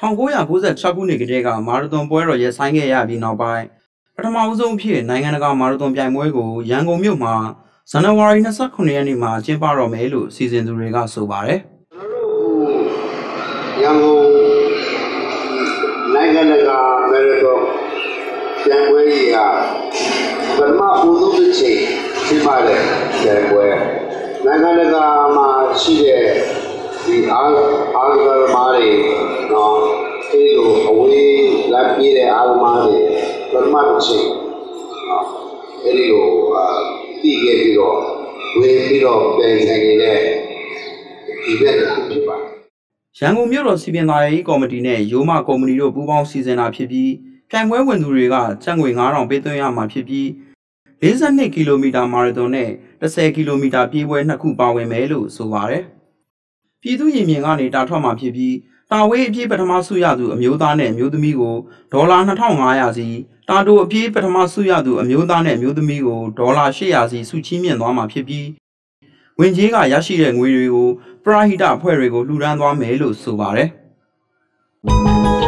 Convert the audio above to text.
1996ခုနှစ်ကတည်းကမာရသွန်ပွဲတော်ရပ်ဆိုင်းခဲ့ရပြီးနောက်ပိုင်းပထမအဆုံးအဖြစ်နိုင်ငံတကာမာရသွန်ပြိုင်ပွဲကိုရန်ကုန်မြို့မှာဇန်နဝါရီ29ရက်နေ့မှာကျင်းပတော့မယ်လို့စီစဉ်သူတွေကဆိုပါတယ်ရန်ကုန်နိုင်ငံတကာမာရသွန်ပြိုင်ပွဲကြီးကပထမဦးဆုံးတစ်ချိန်ကျင်းပတဲ့ပြိုင်ပွဲနိုင်ငံတကာမှာရှိတဲ့ဒီအားအားကစားသမားတွေ ပထမတစ်ချိန်နော်အဲဒီလိုတည်ခဲ့ပြီးတော့ဝေပြီးတော့ပြန်ဆိုင်နေတဲ့ဒီဘက်ဖြစ်ပါရန်ကုန်မြို့တော်စီပင်သာရေးကော်မတီနဲ့ရိုးမကုမ္ပဏီတို့ပူးပေါင်းစီစဉ်တာဖြစ်ပြီးပြိုင်ပွဲဝင်သူတွေကကျပ်ငွေ9000ပေးသွင်းရမှာဖြစ်ပြီး42ကီလိုမီတာမာရသွန်နဲ့10ကီလိုမီတာပြေးပွဲနှစ်ခုပါဝင်မယ်လို့ဆိုပါတယ်။ပြည်သူရင်မြင်ကနေတာထွက်မှာဖြစ်ပြီး တာဝေးအပြေးပထမဆုရသူအမျိုးသားနဲ့အမျိုးသမီးကိုဒေါ်လာ2500စီတာတိုအပြေးပထမဆုရသူအမျိုးသားနဲ့အမျိုးသမီးကိုဒေါ်လာ800စီဆုချီးမြှင့်သွားမှာဖြစ်ပြီးဝင်ကြီးကရရှိတဲ့ငွေတွေကိုပရာဟိတအဖွဲ့တွေကိုလှူဒန်းသွားမယ်လို့ဆိုပါတယ်။